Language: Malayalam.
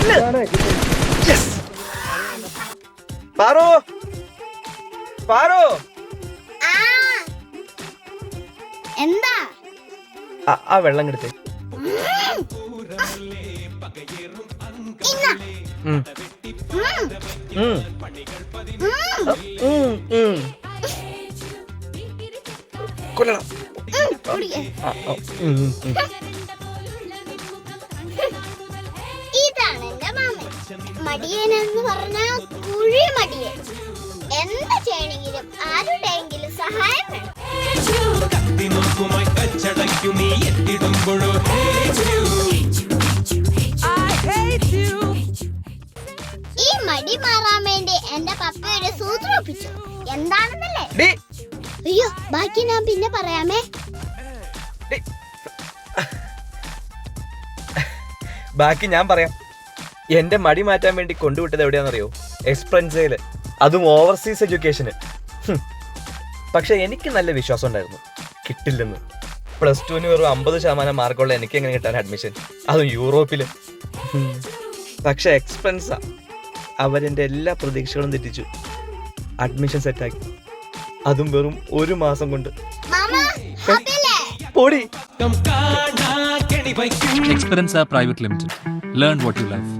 പൊന്ന് പാറോ. പാറു. എന്താ? ആ, വെള്ളം ഉം. കൊല്ലണം. മടിയൻ എന്ന് പറഞ്ഞാൽ കുഴി മടിയൻ. എന്ത് ചെയ്യണെങ്കിലും ആരുടെയെങ്കിലും സഹായം വേണം. കത്തിനോക്കുമായി കച്ചടയ്ക്കു നീ എത്തിടുമ്പോഴോ ഈ മടി മാറാൻ വേണ്ടി എന്റെ പപ്പ ഒരു സൂത്രം ഒപ്പിച്ചു. എന്താണെന്നല്ലേ? അയ്യോ ബാക്കി ഞാൻ പിന്നെ പറയാമേ. ബാക്കി ഞാൻ പറയാം. എന്റെ മടി മാറ്റാൻ വേണ്ടി കൊണ്ടുവിട്ടത് എവിടെയാണെന്നറിയോ? എക്സ്പെൻസയിൽ അതും ഓവർസീസ് എഡ്യൂക്കേഷന് പക്ഷെ എനിക്ക് നല്ല വിശ്വാസം ഉണ്ടായിരുന്നു. കിട്ടില്ലെന്ന്. പ്ലസ് ടുവിന് വെറും അമ്പത് ശതമാനം മാർക്കുള്ള എനിക്ക് എങ്ങനെ കിട്ടാൻ അഡ്മിഷൻ അതും യൂറോപ്പിൽ പക്ഷെ എക്സ്പെൻസാ അവരെ എല്ലാ പ്രതീക്ഷകളും തെറ്റിച്ചു. അഡ്മിഷൻ സെറ്റാക്കി അതും വെറും ഒരു മാസം കൊണ്ട്. പൊടി. Expense private limited learn what you life.